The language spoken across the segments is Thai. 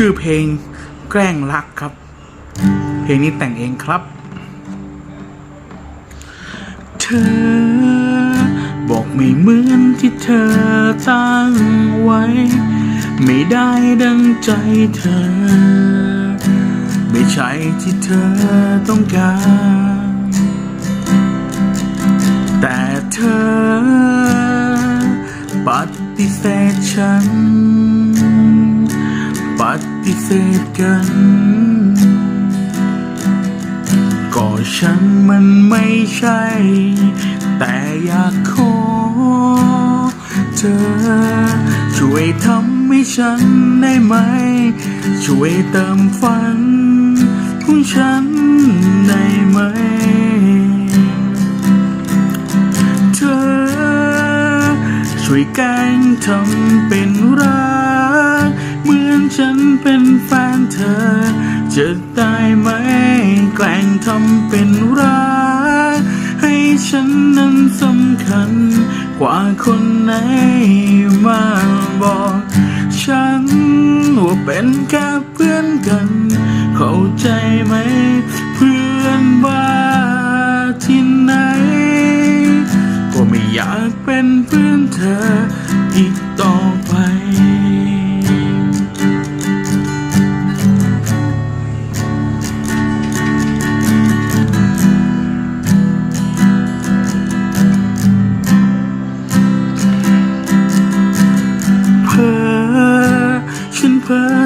ชื่อเพลงแกล้งรักครับ เพลงนี้แต่งเองครับ เธอ บอกไม่เหมือนที่เธอตั้งไว้ ไม่ได้ดังใจเธอ ไม่ใช่ที่เธอต้องการ แต่เธอปฏิเสธฉัน ฏิเสธกัน ก็ฉันมันไม่ใช่ แต่อยากขอเธอ ช่วยทำให้ฉันได้ไหม ช่วยเติมฝันของฉันได้ไหมเธอช่วยแกล้งทำเป็นรัก เหมือนฉันเป็นแฟนเธอ จะได้ไหมแกล้งทำเป็นรัก ให้ฉันนั้นสำคัญ กว่าคนไหนมาบอก ฉันว่าเป็นแค่เพื่อนกัน เข้าใจไหม เพื่อนบ้าที่ไหน ก็ไม่อยากเป็นเพื่อนเธออีกต่อไป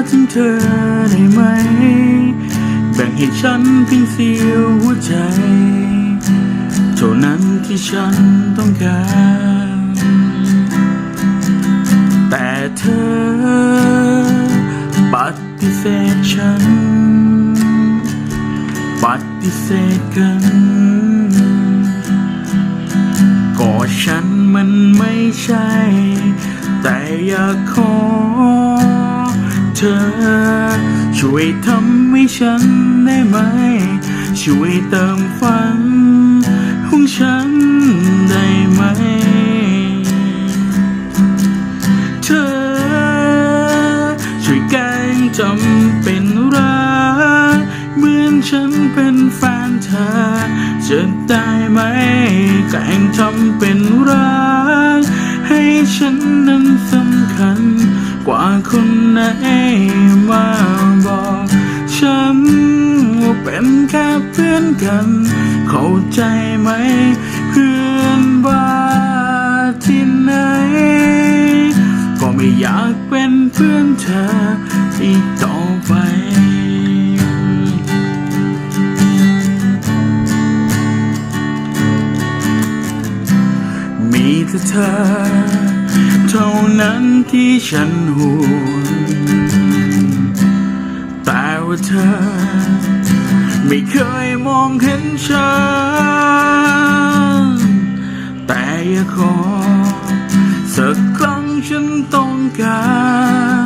ถึงเธอได้ไหม แบ่งให้ฉันเพียงเสี้ยวหัวใจ เท่านั้นที่ฉันต้องการ แต่เธอปฏิเสธฉัน ปฏิเสธกันก็ฉันมันไม่ใช่ แต่อยากขอ ธอ ช่วยทำให้ฉันได้ไหม ช่วยเติมฝันของฉันได้ไหม เธอ ช่วยแกงจำเป็นรักเหมือนฉันเป็นแฟนเธอจะได้ไหมแกล้งทำเป็นรักให้ฉันนั้นสำคัญ กว่าคนไหนมาบอกฉันว่าเป็นแค่เพื่อนกัน เข้าใจไหม เพื่อนบ้าที่ไหน ก็ไม่อยากเป็นเพื่อนเธออีกต่อไปมีแต่เธอ เท่านั้นที่ฉันห่วงแต่ว่าเธอ ไม่เคยมองเห็นฉัน แต่อยากขอ สักครั้งฉันต้องกา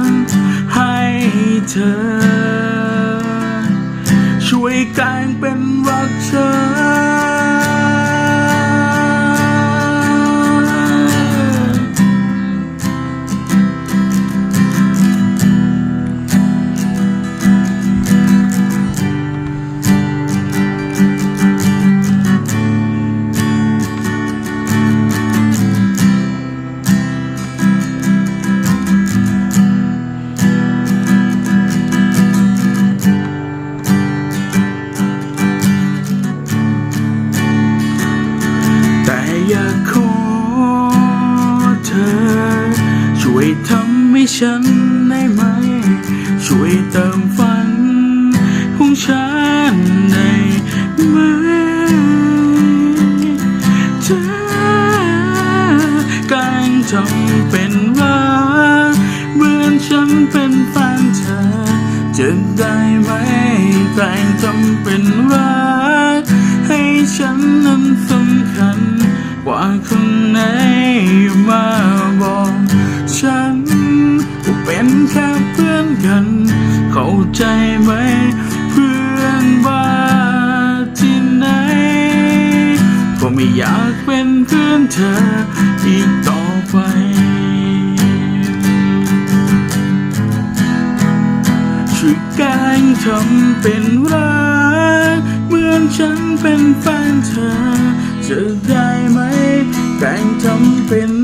ร ให้เธอ ช่วยแกล้งเป็นรักเธอ ฉันได้ไหม ช่วยเติมฝันของฉันได้ไหมเธอกล้งทำเป็นว่าเหมือนฉันเป็นแฟนเธอจะได้ไหมแกล้งทำเป็นรัก ให้ฉันนั้นสำคัญ กว่าคนไหนมาบอก แค่เพื่อนกัน เข้าใจไหม เพื่อนบ้าที่ไหนก็ไม่อยากเป็นเพื่อนเธออีกต่อไปช่วยแกงทำเป็นรัก เหมือนฉันเป็นแฟนเธอจะได้ไหมแกล้งทำเป็น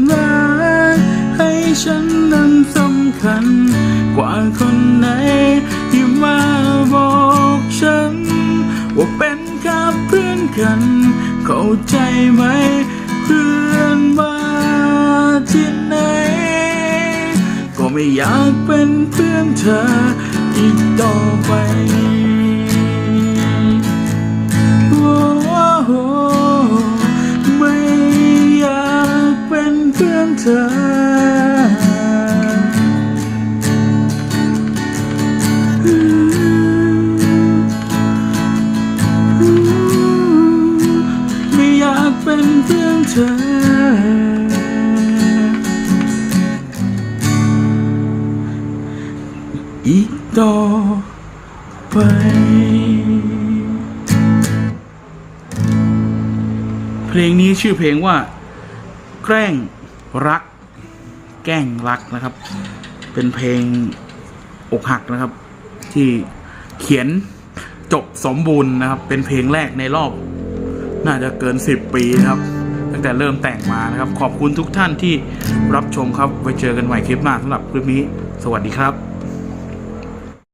ฉันนั้นสำคัญ กว่าคนไหนที่มาบอกฉัน ว่าเป็นแค่เพื่อนกัน เข้าใจไหม เพื่อนมาที่ไหน ก็ไม่อยากเป็นเพื่อนเธออีกต่อไป ต่อไป เพลงนี้ชื่อเพลงว่า แกล้งรัก แกล้งรักนะครับ เป็นเพลงอกหักนะครับ ที่เขียนจบสมบูรณ์นะครับ เป็นเพลงแรกในรอบ น่าจะเกิน 10 ปีนะครับ ตั้งแต่เริ่มแต่งมานะครับ ขอบคุณทุกท่านที่รับชมครับ ไว้เจอกันใหม่คลิปหน้าสำหรับคลิปนี้ สวัสดีครับ